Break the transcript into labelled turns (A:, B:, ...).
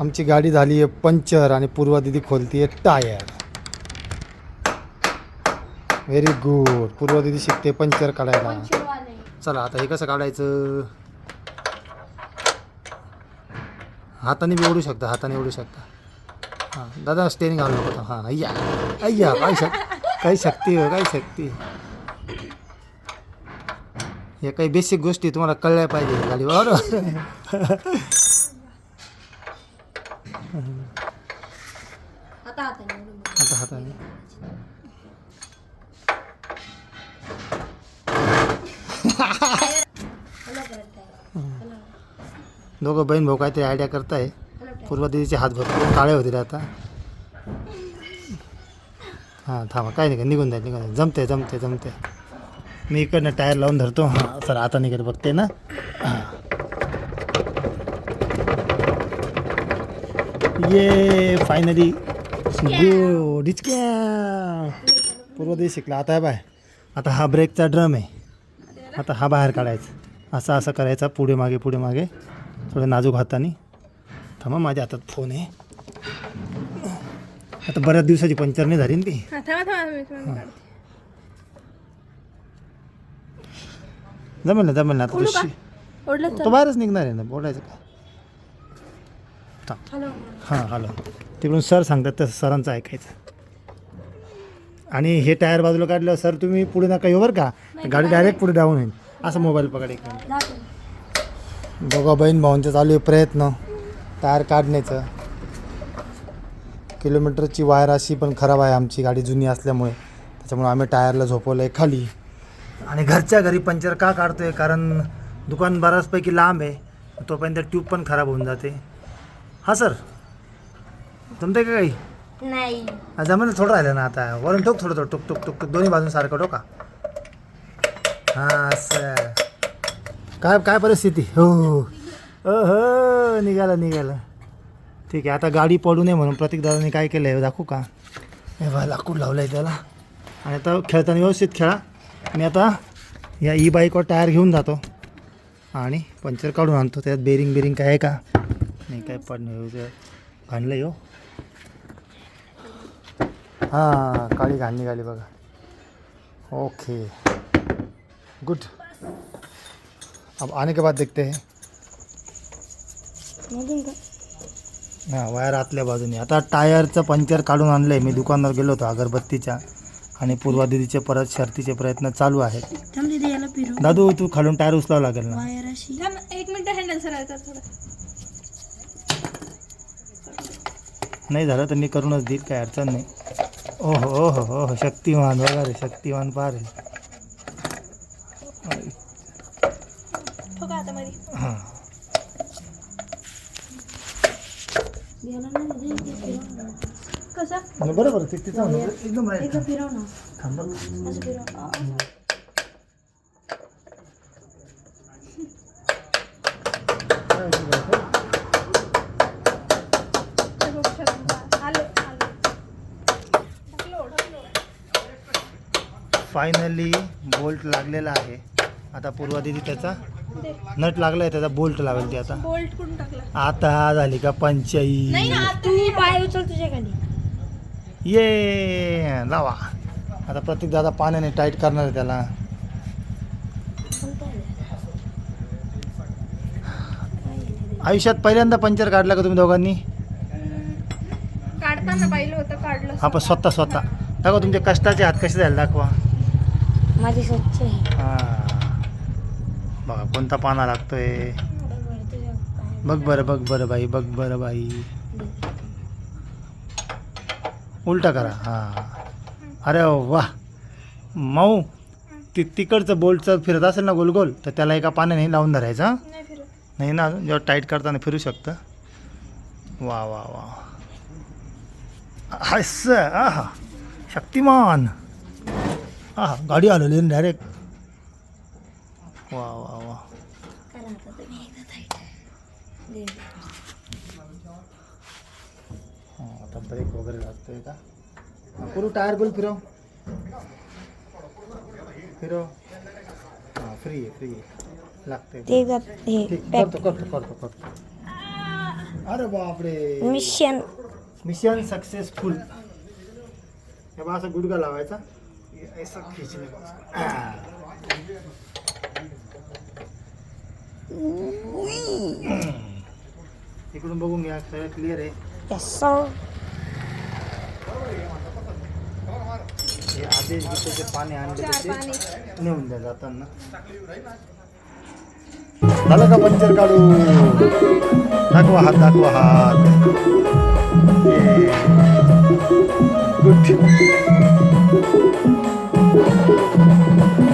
A: आमची गाडी झाली आहे पंक्चर आणि पूर्वा दिदी खोलती आहे टायर. व्हेरी गुड पूर्वा दिदी शिकते पंक्चर काढायला. चला आता हे कसं काढायचं? हाताने बी ओढू शकता हाताने ओढू शकता. हां दादा स्टेरिंग घालू नको हां अय्या अय्या काय शक काही शक्ती हो काही शक्ती? या काही बेसिक गोष्टी तुम्हाला कळल्या पाहिजे गाडी बरोबर
B: आता हाताने.
A: आता हाताने. दोघं बहीण भाऊ काहीतरी आयडिया करताय. पूर्वा दिदीचे हात भरपूर काळे होते रे आता हां थांबा काय नाही का निघून जाईल निघून जाईल जमते जमते जमते मी इकडनं टायर लावून धरतो हां सर आता निघत बघते ना हां. ये फायनली गुड इचक्या पूर्व दिवशी शिकला. आता आहे बाय. आता हा ब्रेकचा ड्रम आहे. आता हा बाहेर काढायचा. असं असं करायचा. पुढे मागे पुढे मागे. थोडं नाजूक हाताने. थांबा माझ्या हातात फोन आहे. आता बऱ्याच दिवसाची पंक्चर नाही झाली ना ती. जमेल ना जमेल ना. आता तो बाहेरच निघणार आहे ना. बोलायचं काय?
B: हलव.
A: हां हॅलो. तिकडून सर सांगतात तसं सरांचं ऐकायचं. आणि हे टायर बाजूला काढलं सर तुम्ही पुढे नका येऊ बरं का? गाडी डायरेक्ट पुढे डाऊन होईल असं मोबाईल पकड एक मिनिट. बघा बहीण भावांचे चालू आहे प्रयत्न. टायर काढण्याचं. किलोमीटरची वायर अशी पण खराब आहे आमची गाडी जुनी असल्यामुळे. त्याच्यामुळे आम्ही टायरला झोपवलं आहे खाली. आणि घरच्या घरी पंक्चर का काढतोय? कारण दुकान बऱ्याचपैकी लांब आहे. तोपर्यंत ट्यूब पण खराब होऊन जाते. हां सर. जमते का काही?
B: नाही.
A: हा, जमेल थोडं राहिलं ना आता. वरून टोक थोडं थोडं टुक टुक टुक टुक दोन्ही बाजून सारखं टोका हां सर. काय काय परिस्थिती? हो हो हो. निघाला निघाला. ठीक आहे आता गाडी पडू नये म्हणून प्रतीक दादाने काय केलं आहे दाखवू का? हे बा लाकूड लावलं आहे त्याला. आणि आता खेळताना व्यवस्थित खेळा. मी आता या ई बाईकवर टायर घेऊन जातो. आणि पंक्चर काढून आणतो. त्यात बेरिंग बेरिंग काय आहे का? नाही काय पडणं भांडलं हो हाँ काली घान निकाली बघा. ओके. गुड अब आने के बाद देखते हैं? हां वायर आतल्या बाजूने. आता टायरचं पंक्चर काढून आणलं आहे मी दुकानावर गेलो होतो अगरबत्तीच्या आणि पूर्वा दिदीचे परत शर्तीचे प्रयत्न चालू आहेत.
B: दीदी याला फिरव.
A: दादू तू खालून टायर उचलावं लागेल ना.
C: एक मिनिट हँडल सरळ कर थोडं
A: नाही झालं तर मी करूनच देईल काय अडचण नाही. ओहो ओहो ओहो शक्तिमान बघा रे शक्तिमान पार आहे. हां. बरोबर तिथं एकदम थांबा
B: असं फिरव आ, असं.
C: ते बघू शकता. आलं आलं ढकलो ढकलो
A: फायनली बोल्ट लागलेला आहे. आता पूर्वा दिदी त्याचा नट लागला आहे त्याचा बोल्ट लावेल ती आता.
C: बोल्ट कुठून टाकला?
A: आता झाली का पंचाई?
C: नाही ना
B: तू पाय उचल तुझ्या खाली.
A: ये लावा. आता प्रत्येक दादा पाण्याने टाईट करणार आहे त्याला. आयुष्यात पहिल्यांदा पंचर काढला का तुम्ही दोघांनी?
C: काढताना पाहिलं होतं काढलं
A: हा पण स्वतः स्वतः. दाखवा तुमचे कष्टाचे हात कसे झाले दाखवा.
B: माझी स्वच्छ आहे.
A: हा. बघा कोणता पाना लागतोय? बघ बरं बघ बरं बाई बघ बरं बाई. उलटा करा. हां. अरे वा. मऊ ती तिकडचं बोल्टचं फिरत असेल ना गोल गोल तर त्याला एका पाण्याने लावून धरायचं हं?
C: नाही
A: ना अजून? जेव्हा टाईट करताना फिरू शकतं. वा वा वा. हस आहा. शक्तिमान. हा गाडी आलेली डायरेक्ट वा वा वा.
B: करा आता तुम्ही एकदा tight. दे.
A: हां आता ब्रेक वगैरे लागतोय का? करू टायर गोल फिरव. फिरव. हां फ्री आहे फ्री आहे. लागते
B: ते एकदा हे
A: ठीक
B: पॅक
A: करतो करतो करतो करतो. अरे बापरे.
B: मिशन
A: मिशन सक्सेसफुल हे बा असा गुडगा लावायचा. ऐसा खिचणे इकडून बघून घ्या सगळं क्लिअर आहे हे। आदेश गीतेचे पाणी आणले नेऊन द्या जाताना झालं का पंचर काढू। दाखवा हात दाखवा हात गुड। Thank you.